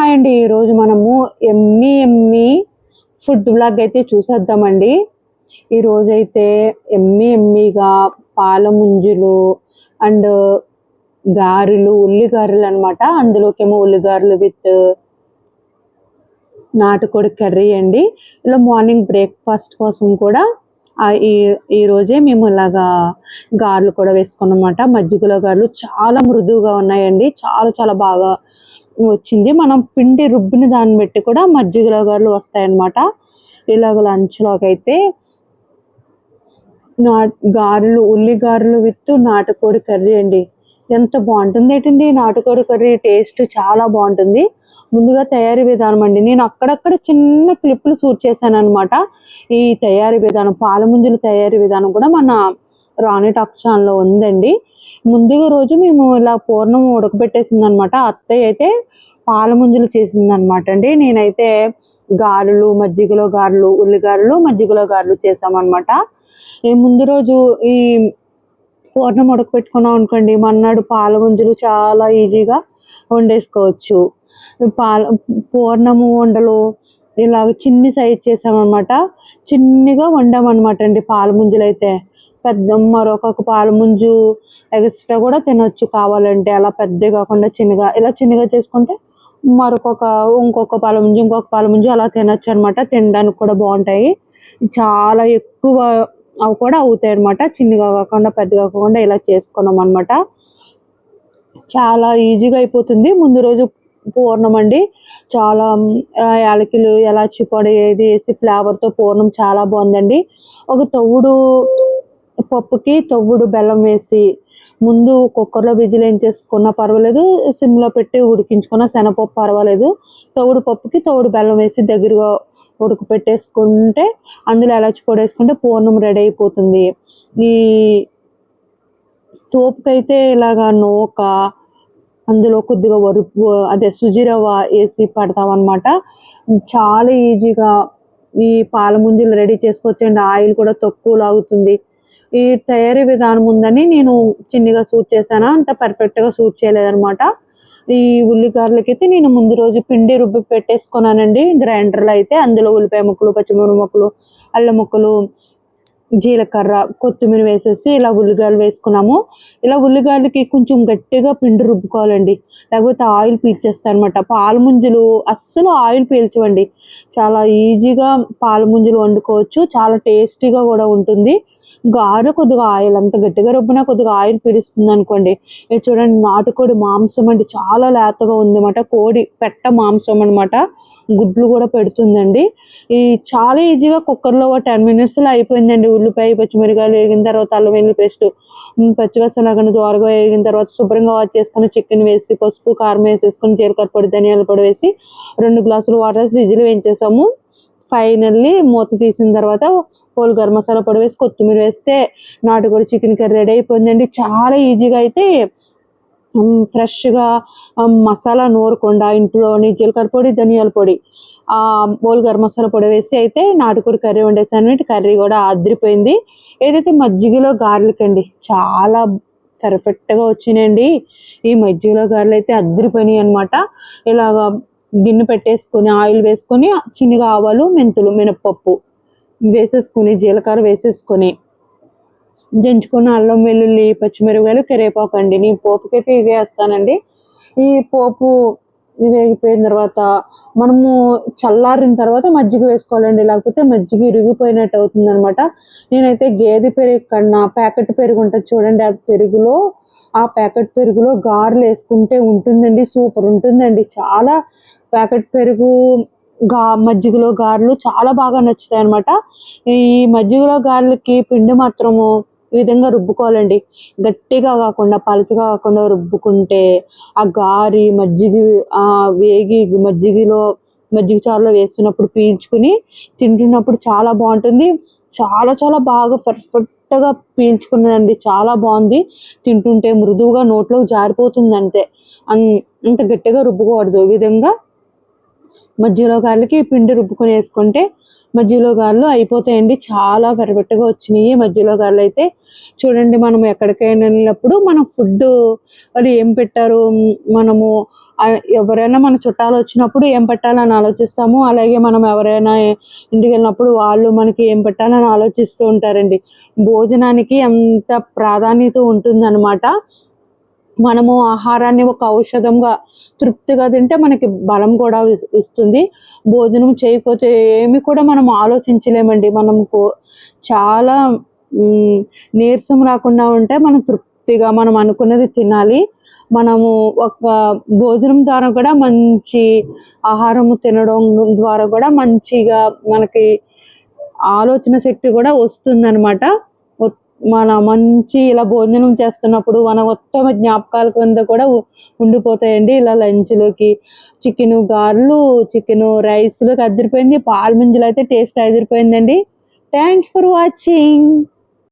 Hi అండి ఈరోజు మనము ఎమ్మి ఎమ్మి ఫుడ్ బ్లాగ్ అయితే చూసేద్దామండి. ఈరోజైతే ఎమ్మి ఎమ్మిగా పాల ముంజులు అండ్ గారెలు ఉల్లి గారెలు అనమాట అందులోకేమో ఉల్లిగారెలు విత్ నాటుకోడి కర్రీ అండి. ఇలా మార్నింగ్ బ్రేక్ఫాస్ట్ కోసం కూడా ఈ ఈ రోజే మేము ఇలాగా గారెలు కూడా వేసుకున్నాం అనమాట మజ్జిగలో గారెలు చాలా మృదువుగా ఉన్నాయండి. చాలా చాలా బాగా వచ్చింది. మనం పిండి రుబ్బిన దాన్ని బట్టి కూడా మజ్జిగలో గారెలు వస్తాయన్నమాట. ఇలాగ లంచ్లోకి అయితే నా గారెలు ఉల్లి గారెలు విత్ నాటుకోడి కర్రీ అండి. ఎంత బాగుంటుంది ఏంటండి? నాటుకోడి కర్రీ టేస్ట్ చాలా బాగుంటుంది. ముందుగా తయారీ విధానం అండి. నేను అక్కడక్కడ చిన్న క్లిప్పులు షూట్ చేశాను అనమాట ఈ తయారీ విధానం పాల ముంజుల తయారీ విధానం కూడా మన రాణి టాక్ ఛానల్లో ఉందండి. ముందుగా రోజు మేము ఇలా పూర్ణం ఉడకబెట్టేసింది అనమాట అత్తయ్య అయితే పాల ముంజులు చేసింది అనమాట అండి. నేనైతే గారెలు మజ్జిగలో గారెలు ఉల్లిగారెలు మజ్జిగలో గారెలు చేసామన్నమాట ఈ ముందు రోజు ఈ పూర్ణం ఉడకపెట్టుకున్నాం అనుకోండి మన్నాడు పాల ముంజులు చాలా ఈజీగా వండేసుకోవచ్చు. పాల పూర్ణము వండలు ఇలా చిన్ని సైజ్ చేసామన్నమాట. చిన్నగా వండామన్నమాట అండి పాల ముంజలు అయితే పెద్ద మరొక పాలముంజు ఎక్స్ట్రా కూడా తినొచ్చు కావాలంటే. అలా పెద్ద కాకుండా చిన్నగా ఇలా చిన్నగా చేసుకుంటే మరొక ఇంకొక పాలముంజు ఇంకొక పాలముంజు అలా తినొచ్చు అనమాట తినడానికి కూడా బాగుంటాయి. చాలా ఎక్కువ అవి కూడా అవుతాయి అనమాట చిన్నగా కాకుండా పెద్దగా కాకుండా ఇలా చేసుకున్నాం అనమాట చాలా ఈజీగా అయిపోతుంది. ముందు రోజు పూర్ణం అండి. చాలా యాలకులు ఎలాచి పొడి ఏది వేసి ఫ్లేవర్తో పూర్ణం చాలా బాగుందండి. ఒక తవ్వుడు పప్పుకి తవ్వుడు బెల్లం వేసి ముందు కుక్కర్లో విజిల్ ఏం చేసుకున్నా పర్వాలేదు సిమ్లో పెట్టి ఉడికించుకున్న శనగపప్పు పర్వాలేదు. తవుడు పప్పుకి తవుడు బెల్లం వేసి దగ్గరగా ఉడకపెట్టేసుకుంటే అందులో ఎలాచి పొడి వేసుకుంటే పూర్ణం రెడీ అయిపోతుంది. ఈ తోపుకైతే ఇలాగా నూక అందులో కొద్దిగా వరుపు అదే సుజీరవ వేసి పడతాం అనమాట చాలా ఈజీగా ఈ పాల ముంజులు రెడీ చేసుకోవచ్చండి ఆయిల్ కూడా తక్కువ లాగుతుంది. ఈ తయారీ విధానం ఉందని నేను చిన్నగా సూట్ చేశాను. అంత పర్ఫెక్ట్గా సూట్ చేయలేదన్నమాట. ఈ ఉల్లిగారులకి నేను ముందు రోజు పిండి రుబ్బి పెట్టేసుకున్నానండి. గ్రైండర్లో అయితే అందులో ఉల్లిపాయ ముక్కలు పచ్చిమిరప ముక్కలు అల్లం ముక్కలు జీలకర్ర కొత్తిమీర వేసేసి ఇలా ఉల్లిగాయలు వేసుకున్నాము. ఇలా ఉల్లిగాయలకి కొంచెం గట్టిగా పిండి రుబ్బుకోవాలండి. లేకపోతే ఆయిల్ పీల్చేస్తాయి అనమాట పాలముంజులు అస్సలు ఆయిల్ పీల్చవండి. చాలా ఈజీగా పాలముంజులు వండుకోవచ్చు. చాలా టేస్టీగా కూడా ఉంటుంది. గార కొద్దిగా ఆయిల్ అంత గట్టిగా రుబ్బినా కొద్దిగా ఆయిల్ పీలుస్తుంది అనుకోండి ఇది చూడండి నాటుకోడి మాంసం అంటే చాలా లేతగా ఉందన్నమాట. కోడి పెట్ట మాంసం అన్నమాట. గుడ్లు కూడా పెడుతుందండి. ఈ చాలా ఈజీగా కుక్కర్లో ఒక టెన్ మినిట్స్లో అయిపోయిందండి. ఉల్లిపాయ పచ్చిమిరకాయలు వేగిన తర్వాత అల్లం వెల్లుల్లి పేస్ట్ పచ్చివసలాగా దోరగా వేగిన తర్వాత శుభ్రంగా వాచ్ చేసుకుని చికెన్ వేసి పసుపు కారం వేసేసుకొని జీలకర్ర పొడి ధనియాల పొడి వేసి రెండు గ్లాసులు వాటర్ వేసి విజిల్ వేయించేసాము. ఫైనల్లీ మూత తీసిన తర్వాత హోల్ గరం మసాలా పొడి వేసి కొత్తిమీర వేస్తే నాటుకోడి చికెన్ కర్రీ రెడీ అయిపోయిందండి. చాలా ఈజీగా అయితే ఫ్రెష్గా మసాలా నూరకుండా ఇంట్లోని జీలకర్ర పొడి ధనియాల పొడి ఆ బోల్ గరం మసాలా పొడి వేసి అయితే నాటుకోడి కర్రీ వండేసాను. కర్రీ కూడా అదిరిపోయింది. ఏదైతే మజ్జిగలో గార్లిక్ అండి చాలా పర్ఫెక్ట్గా వచ్చినాయండి. ఈ మజ్జిగలో గారెలు అయితే అదిరిపోయినాయి అనమాట ఇలాగ గిన్నె పెట్టేసుకొని ఆయిల్ వేసుకొని చిన్నగా ఆవాలు మెంతులు మినప్పప్పు వేసేసుకొని జీలకర్ర వేసేసుకొని దంచుకున్న అల్లం వెల్లుల్లి పచ్చిమిరపకాయలు కరివేపాకు అండి. నేను పోపుకైతే ఇవి వేస్తానండి. ఈ పోపు వేగిపోయిన తర్వాత మనము చల్లారిన తర్వాత మజ్జిగ వేసుకోవాలండి. లేకపోతే మజ్జిగ ఇరిగిపోయినట్టు అవుతుంది అనమాట నేనైతే గేదె పెరుగు కన్నా ప్యాకెట్ పెరుగు ఉంటుంది చూడండి. ఆ పెరుగులో ఆ ప్యాకెట్ పెరుగులో గారెలు వేసుకుంటే ఉంటుందండి. సూపర్ ఉంటుందండి. చాలా ప్యాకెట్ పెరుగు గా మజ్జిగలో గారెలు చాలా బాగా నచ్చుతాయి అనమాట ఈ మజ్జిగలో గారెలకి పిండి మాత్రము ఈ విధంగా రుబ్బుకోవాలండి. గట్టిగా కాకుండా పలుచగా కాకుండా రుబ్బుకుంటే ఆ గారి మజ్జిగ వేగి మజ్జిగలో మజ్జిగ చారులో వేస్తున్నప్పుడు పీల్చుకుని తింటున్నప్పుడు చాలా బాగుంటుంది. చాలా చాలా బాగా పర్ఫెక్ట్గా పీల్చుకున్నదండి. చాలా బాగుంది. తింటుంటే మృదువుగా నోట్లో జారిపోతుంది అంతే అన్- అంత గట్టిగా రుబ్బుకోకూడదు. ఈ విధంగా మధ్యలో గాలికి పిండి రుబ్బుకొని వేసుకుంటే మధ్యలో గారెలు అయిపోతాయండి. చాలా పెరబెట్టగా వచ్చినాయి మధ్యలో గారెలు అయితే. చూడండి మనం ఎక్కడికైనా వెళ్ళినప్పుడు మనం ఫుడ్ వాళ్ళు ఏం పెట్టారు? మనము ఎవరైనా మన చుట్టాలు వచ్చినప్పుడు ఏం పెట్టాలని ఆలోచిస్తాము. అలాగే మనం ఎవరైనా ఇంటికి వెళ్ళినప్పుడు వాళ్ళు మనకి ఏం పెట్టాలని ఆలోచిస్తూ ఉంటారండి. భోజనానికి ఎంత ప్రాధాన్యత ఉంటుందన్నమాట. మనము ఆహారాన్ని ఒక ఔషధంగా తృప్తిగా తింటే మనకి బలం కూడా ఇస్తుంది. భోజనం చేయకపోతే ఏమి కూడా మనం ఆలోచించలేమండి. మనకు కో- చాలా నీరసం రాకుండా ఉంటే మనం తృప్తిగా మనం అనుకున్నది తినాలి. మనము ఒక భోజనం ద్వారా కూడా మంచి ఆహారము తినడం ద్వారా కూడా మంచిగా మనకి ఆలోచన శక్తి కూడా వస్తుందన్నమాట. మన మంచి ఇలా భోజనం చేస్తున్నప్పుడు మన ఉత్తమ జ్ఞాపకాల కింద కూడా ఉండిపోతాయండి. ఇలా లంచ్లోకి చికెన్ గారెలు చికెన్ రైస్లోకి అదిరిపోయింది. పాలు ముంజలు అయితే టేస్ట్ అదిరిపోయిందండి. Thank for watching